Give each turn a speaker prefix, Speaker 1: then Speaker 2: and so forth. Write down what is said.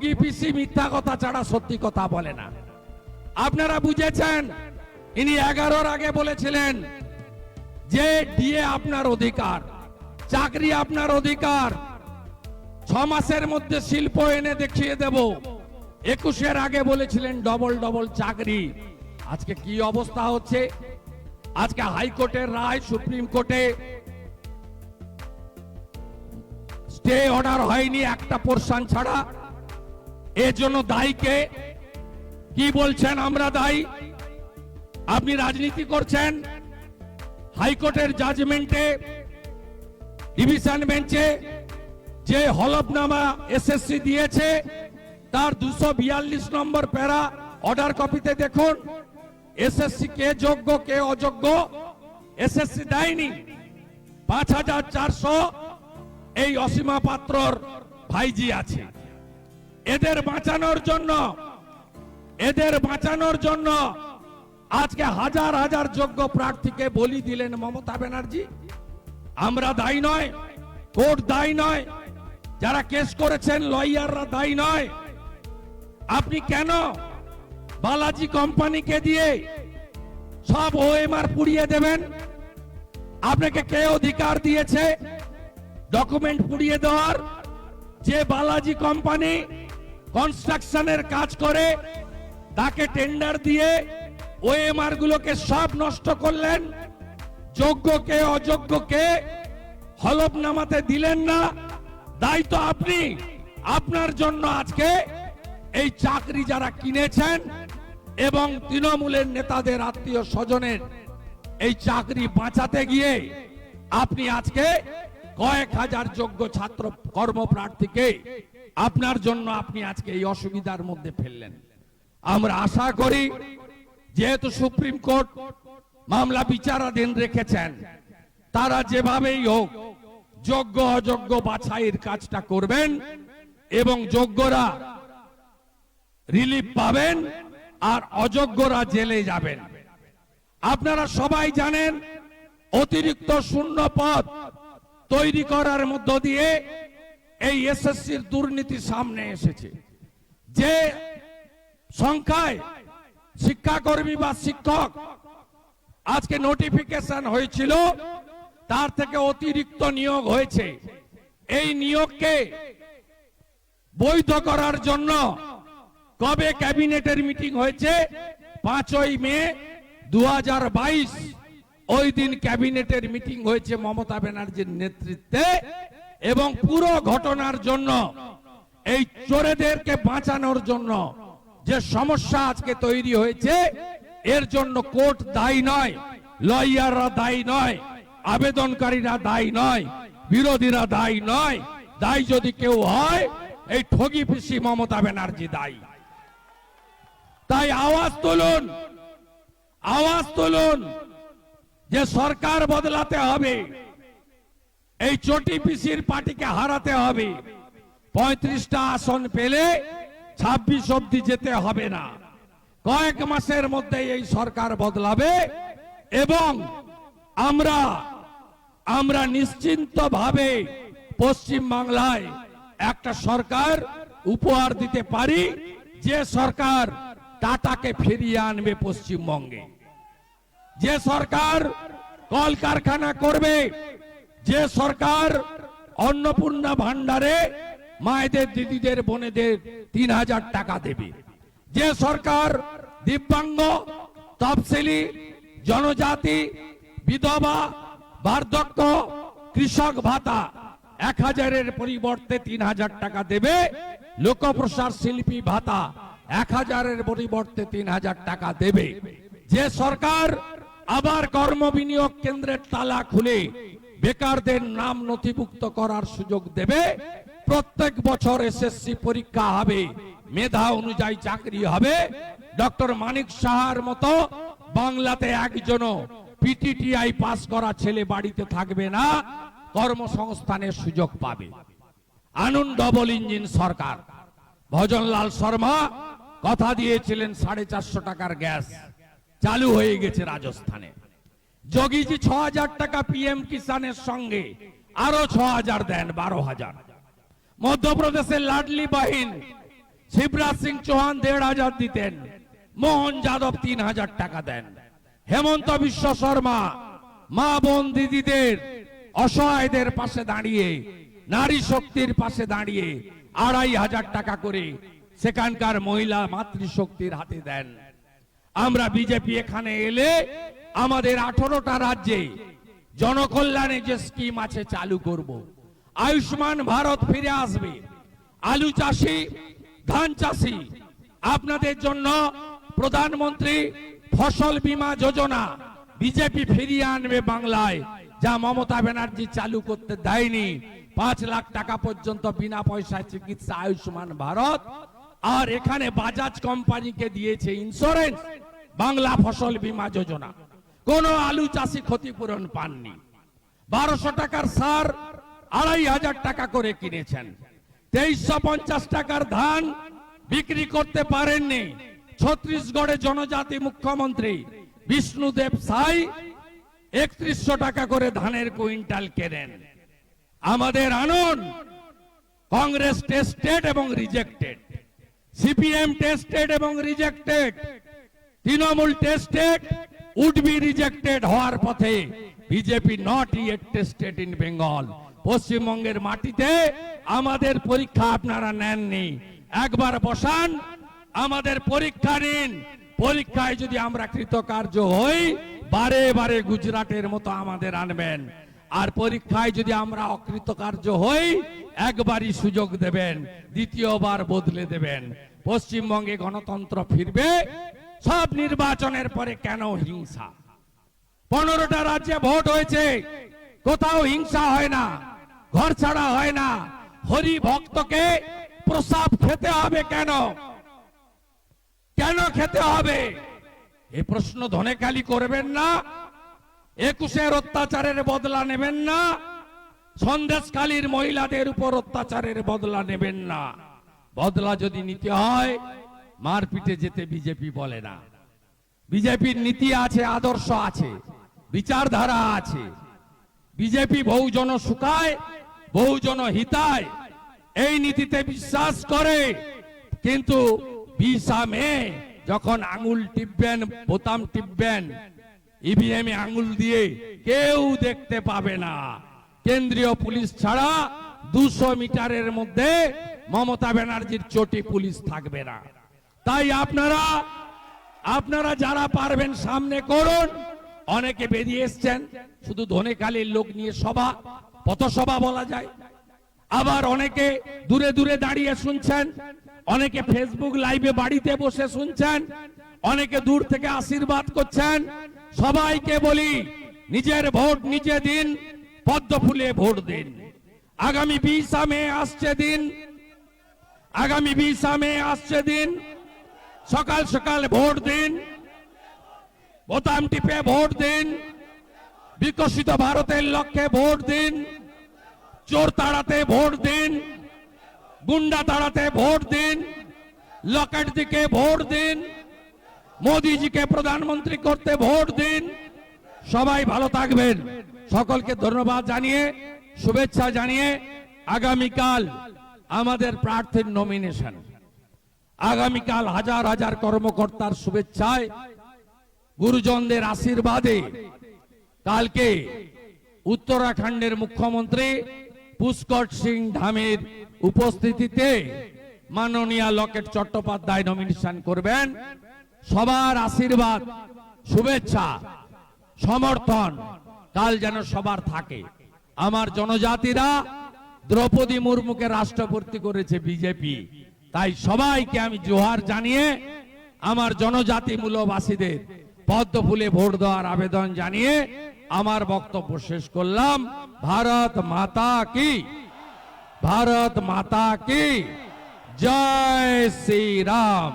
Speaker 1: ঠগি পিসি মিথ্যা কথা ছাড়া সত্যি কথা বলে না। আপনারা বুঝেছেন? ইনি এগারোর আগে বলেছিলেন যে ডিএ আপনার অধিকার, চাকরি আপনার অধিকার। ছ মাসের মধ্যে শিল্প এনে দেখিয়ে দেব। একুশের আগে বলেছিলেন ডবল ডবল চাকরি। আজকে কি অবস্থা হচ্ছে? আজকে হাইকোর্টের রায়, সুপ্রিম কোর্টে স্টে অর্ডার হয়নি একটা পোর্শন ছাড়া। এর জন্য দায়ীকে কি বলছেন আমরা দায়ী? আপনি রাজনীতি করছেন, হাইকোর্টের জাজমেন্টে ডিভিশন বেঞ্চে যে হলফনামা এসএসসি দিয়েছে, তার দুশো বিয়াল্লিশ নম্বর প্যারা অর্ডার কপিতে দেখুন এসএসসি কে যোগ্য, কে অযোগ্য এসএসসি দেয়নি। পাঁচ হাজার চারশো এই অসীমা পাত্রর ভাইজি আছে। এদের বাঁচানোর জন্য, এদের বাঁচানোর জন্য আজকে হাজার হাজার যোগ্য প্রার্থীকে বলি দিলেন মমতা ব্যানার্জি। আমরা দায়ী নয়, কোর্ট দায়ী নয়, যারা কেস করেছেন লয়াররা দায়ী নয়। আপনি কেন বালাজি কোম্পানিকে দিয়ে সব ওএমআর পুড়িয়ে দেবেন? আপনাকে কে অধিকার দিয়েছে? ডকুমেন্ট পুড়িয়ে দেওয়ার যে বালাজি কোম্পানি কনস্ট্রাকশনের কাজ করে, তাকে টেন্ডার দিয়ে ওএমআর গুলোকে সব নষ্ট করলেন। যোগ্যকে অযোগ্যকে হলফনামাতে দিলেন না। দায়িত্ব আপনি, আপনার জন্য আজকে এই চাকরি যারা কিনেছেন এবং তৃণমূলের নেতাদের আত্মীয় স্বজনের এই চাকরি বাঁচাতে গিয়ে আপনি আজকে কয়েক হাজার যোগ্য ছাত্র কর্মপ্রার্থীকে আপনার জন্য আপনি আজকে এই অসুবিধার মধ্যে ফেললেন। আমরা আশা করি, যেহেতু সুপ্রিম কোর্ট মামলা বিচারাধীন রেখেছেন, তারা যেভাবেই হোক যোগ্য অযোগ্য বাছাইয়ের কাজটা করবেন এবং যোগ্যরা রিলিফ পাবেন আর অযোগ্যরা জেলে যাবেন। আপনারা সবাই জানেন, অতিরিক্ত শূন্য পদ তৈরি করার মধ্য দিয়ে এই এসএসসির দুর্নীতি সামনে এসেছে। যে সংখ্যায় শিক্ষাকর্মী বা শিক্ষক আজকে নোটিফিকেশন হয়েছিল, তার থেকে অতিরিক্ত নিয়োগ হয়েছে। এই নিয়োগকে বৈধ করার জন্য কবে ক্যাবিনেটের মিটিং হয়েছে? পাঁচই মে দু হাজার বাইশ। ওই দিন ক্যাবিনেটের মিটিং হয়েছে মমতা ব্যানার্জির নেতৃত্বে। এবং পুরো ঘটনার জন্য, এই চোরেদেরকে বাঁচানোর জন্য যে সমস্যা আজকে তৈরি হয়েছে, এর জন্য কোর্ট দায়ী নয়, লয়াররা দায়ী নয়, আবেদনকারীরা দায়ী নয়, বিরোধীরা দায়ী নয়, দায়ী যদি কেউ হয়, এই ঠগি পিসি মমতা ব্যানার্জি দায়ী। তাই আওয়াজ তুলুন আওয়াজ তুলুন যে সরকার বদলাতে হবে। এই চটি পিসির পার্টিকে হারাতে হবে। পঁয়ত্রিশটা আসন পেলে ছাব্বিশ অব্দি যেতে হবে না। কয়েক মাসের মধ্যে এই সরকার বদলাবে এবং আমরা আমরা নিশ্চিন্ত ভাবে পশ্চিম বাংলায় একটা সরকার উপহার দিতে পারি, যে সরকার টাটাকে ফিরিয়ে আনবে পশ্চিমবঙ্গে। যে সরকার কলকারখানা করবে যে সরকার অন্নপূর্ণা ভান্ডারে মায়েদের, দিদিদের, বোনেদের তিন হাজার টাকা দেবে। যে সরকার দিব্যাঙ্গ, তফসিলি, জনজাতি, বিধবা, বার্ধক্য, কৃষক ভাতা এক হাজারের পরিবর্তে তিন হাজার টাকা দেবে। লোকপ্রসার শিল্পী ভাতা এক হাজারের পরিবর্তে তিন হাজার টাকা দেবে। যে সরকার আবার কর্ম বিনিয়োগ কেন্দ্রের তালা খুলে বেকারদের নাম নথিভুক্ত করার সুযোগ দেবে। প্রত্যেক বছর এসএসসি পরীক্ষা হবে, মেধা অনুযায়ী চাকরি হবে। ডক্টর মানিক সাহার মতো বাংলাতে একজনও পিটিটিআই পাস করা ছেলে বাড়িতে থাকবে না কর্মসংস্থানের সুযোগ পাবে। আনুন ডবল ইঞ্জিন সরকার। ভজনলাল শর্মা কথা দিয়েছিলেন সাড়ে চারশো টাকার গ্যাস, চালু হয়ে গেছে রাজস্থানে। যোগীজি ছ হাজার টাকা পিএম কিষানের সঙ্গে, আরও ছ হাজার দেন বারো হাজার মধ্যপ্রদেশের লাডলি বাহিন, শিবরাজ সিং চৌহান দেড় হাজার দিতেন, মোহন যাদব তিন হাজার টাকা দেন। হেমন্ত বিশ্ব শর্মা, মা বোন দিদিদের, অসহায়দের পাশে দাঁড়িয়ে, নারী শক্তির পাশে দাঁড়িয়ে আড়াই হাজার টাকা করে সেখানকার মহিলা মাতৃশক্তির হাতে দেন। আমরা বিজেপি এখানে এলে আমাদের আঠারোটা রাজ্যে জনকল্যাণে যে স্কিম আছে চালু করব। আয়ুষ্মান ভারত ফিরে আসবে। আলু চাষি, ধান চাষি, আপনাদের জন্য প্রধানমন্ত্রী ফসল বীমা যোজনা বিজেপি ফিরিয়ে আনবে বাংলায়, যা মমতা ব্যানার্জি চালু করতে দেয়নি। পাঁচ লাখ টাকা পর্যন্ত বিনা পয়সায় চিকিৎসা আয়ুষ্মান ভারত। আর এখানে বাজাজ কোম্পানিকে দিয়েছে ইন্স্যুরেন্স বাংলা ফসল বীমা যোজনা। কোন আলু চাষি ক্ষতিপূরণ পাননি। বারোশো টাকার সার আড়াই হাজার টাকা করে কিনেছেন। তেইশশো পঞ্চাশ টাকার ধান বিক্রি করতে পারেননি। ছত্রিশগড়ে জনজাতি মুখ্যমন্ত্রী বিষ্ণুদেব সাই একত্রিশশো টাকা করে ধানের কুইন্টাল কেনেন। আমাদের আনন কংগ্রেস টেস্টেড এবং রিজেক্টেড। সিপিএম টেস্টেড এবং rejected Trinamool tested would be rejected হওয়ার পথে BJP not yet tested in Bengal পশ্চিমবঙ্গের মাটিতে আমাদের পরীক্ষা আপনারা নেননি। একবার বসান, আমাদের পরীক্ষা নিন। পরীক্ষায় যদি আমরা কৃতকার্য হই, বারে বারে গুজরাটের মতো আমাদের আনবেন। আর পরীক্ষায় যদি আমরা অকৃতকার্য হই, একবারই সুযোগ দেবেন, দ্বিতীয়বার বদলে দেবেন। পশ্চিমবঙ্গে গণতন্ত্র ফিরবে, সব নির্বাচনের পরে কেন হিংসা? পনেরোটা রাজ্যে ভোট হয়েছে, কোথাও হিংসা হয় না, ঘর ছাড়া হয় না। হরি ভক্তকে প্রসাব খেতে হবে কেন? কেন খেতে হবে? এ প্রশ্ন ধনেকালি করবেন না একুশের অত্যাচারের বদলা নেবেন না। সন্দেশকালীর মহিলাদের উপর অত্যাচারের বদলা নেবেন না। বদলা যদি নিতে হয়, মারপিটে যেতে বিজেপি বলে না। বিজেপির নীতি আছে, আদর্শ আছে, বিচারধারা আছে। বিজেপি বহুজন সুখায় বহুজন হিতায়। এই নীতিতে বিশ্বাস করে। কিন্তু বিশা মে যখন আঙুল টিপবেন, বোতাম টিপবেন ইভিএম এ আঙুল দিয়ে কেউ দেখতে পাবে না। কেন্দ্রীয় পুলিশ ছাড়া দুশো মিটারের মধ্যে মমতা ব্যানার্জির চটি পুলিশ থাকবে না। তাই আপনারা আপনারা যারা পারবেন সামনে করুন। অনেকে বেরিয়ে এসছেন, শুধু ধনেকালীর লোক নিয়ে সভা, পথসভা বলা যায়। আবার অনেকে দূরে দূরে দাঁড়িয়ে শুনছেন, অনেকে ফেসবুক লাইভে বাড়িতে বসে শুনছেন, অনেকে দূর থেকে আশীর্বাদ করছেন। সবাইকে বলি, নিজের ভোট নিজে দিন, পদ্ম ফুলে ভোট দিন। আগামী বিশা মে আসছে দিন, আগামী বিশা মে আসছে দিন, সকাল সকাল ভোট দিন, বোতাম টিপে ভোট দিন, বিকশিত ভারতের লক্ষ্যে ভোট দিন, চোর তাড়াতে ভোট দিন, গুন্ডা তাড়াতে ভোট দিন, লকেট দিকে ভোট দিন মোদিজিকে প্রধানমন্ত্রী করতে ভোট দিন। সবাই ভালো থাকবেন। সকলকে ধন্যবাদ জানিয়ে, শুভেচ্ছা জানিয়ে আগামীকাল আমাদের প্রার্থীর নমিনেশন আগামীকাল হাজার হাজার কর্মকর্তার শুভেচ্ছায় গুরুজনদের আশীর্বাদে কালকে উত্তরাখণ্ডের মুখ্যমন্ত্রী পুষ্কর সিং ধামের উপস্থিতিতে মাননীয় লকেট চট্টোপাধ্যায় নমিনেশন করবেন। সবার আশীর্বাদ, শুভেচ্ছা, সমর্থন, কাল যেন সবার থাকে। আমার জনজাতিরা, দ্রৌপদী মুর্মুকে রাষ্ট্রপতি করেছে বিজেপি। তাই সবাইকে আমি জোহার জানিয়ে, আমার জনজাতি মূলবাসীদের পদ্ম ফুলে ভোট দেওয়ার আবেদন জানিয়ে, আমার বক্তব্য শেষ করলাম। ভারত মাতা কি? ভারত মাতা কি? জয় শ্রী রাম